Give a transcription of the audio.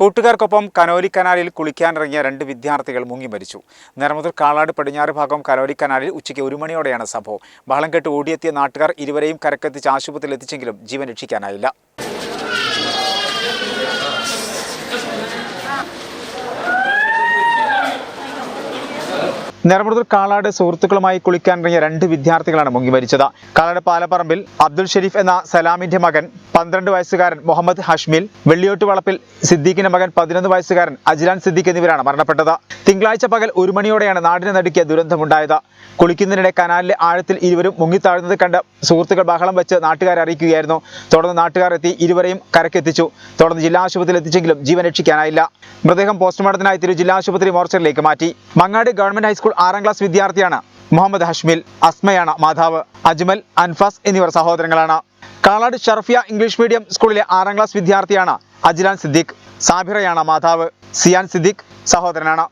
കൂട്ടുകാർക്കൊപ്പം Conolly കനാലിൽ കുളിക്കാനിറങ്ങിയ രണ്ട് വിദ്യാർത്ഥികൾ മുങ്ങി മരിച്ചു. നേരമുതൽ കാളാട് പടിഞ്ഞാറ് ഭാഗം കനോലി കനാലിൽ ഉച്ചയ്ക്ക് ഒരു മണിയോടെയാണ് സംഭവം. ബഹളം കെട്ട് ഓടിയെത്തിയ നാട്ടുകാർ ഇരുവരെയും കരക്കെത്തിച്ച് ആശുപത്രിയിൽ എത്തിച്ചെങ്കിലും ജീവൻ രക്ഷിക്കാനായില്ല. നേരമുതൽ കാളാട് സുഹൃത്തുക്കളുമായി കുളിക്കാനിറങ്ങിയ രണ്ട് വിദ്യാർത്ഥികളാണ് മുങ്ങി മരിച്ചത്. കാളാട് പാലപ്പറമ്പിൽ അബ്ദുൾ ഷെരീഫ് എന്ന സലാമിന്റെ മകൻ പന്ത്രണ്ട് വയസ്സുകാരൻ മുഹമ്മദ് ഹഷ്മിൽ വെള്ളിയോട്ട് വളപ്പിൽ സിദ്ദീഖിന്റെ മകൻ പതിനൊന്ന് വയസ്സുകാരൻ അജ്ലാൻ സിദ്ദീഖ് എന്നിവരാണ് മരണപ്പെട്ടത്. തിങ്കളാഴ്ച പകൽ ഒരു മണിയോടെയാണ് നാടിനെ നടുക്കിയ ദുരന്തമുണ്ടായത്. കുളിക്കുന്നതിനിടെ കനാലിലെ ആഴത്തിൽ ഇരുവരും മുങ്ങിത്താഴുന്നത് കണ്ട് സുഹൃത്തുക്കൾ ബഹളം വെച്ച് നാട്ടുകാരെ അറിയിക്കുകയായിരുന്നു. തുടർന്ന് നാട്ടുകാർ എത്തി ഇരുവരെയും കരക്കെത്തിച്ചു. തുടർന്ന് ജില്ലാ ആശുപത്രിയിൽ എത്തിച്ചെങ്കിലും ജീവൻ രക്ഷിക്കാനായില്ല. മൃതദേഹം പോസ്റ്റ്മോർട്ടത്തിനായി തിരു ജില്ലാ ആശുപത്രി മോർച്ചറിലേക്ക് മാറ്റി. മങ്ങാട് ഗവൺമെന്റ് ഹൈസ്കൂൾ ആറാം ക്ലാസ് വിദ്യാർത്ഥിയാണ് മുഹമ്മദ് ഹഷ്മിൽ അസ്മയാണ് മാതാവ് അജ്മൽ അൻഫാസ് എന്നിവർ സഹോദരങ്ങളാണ്. കാളാട് ഷർഫിയ ഇംഗ്ലീഷ് മീഡിയം സ്കൂളിലെ ആറാം ക്ലാസ് വിദ്യാർത്ഥിയാണ് അജ്ലാൻ സിദ്ദിഖ് സാബിറയാണ് മാതാവ് സിയാൻ സിദ്ദിഖ് സഹോദരനാണ്.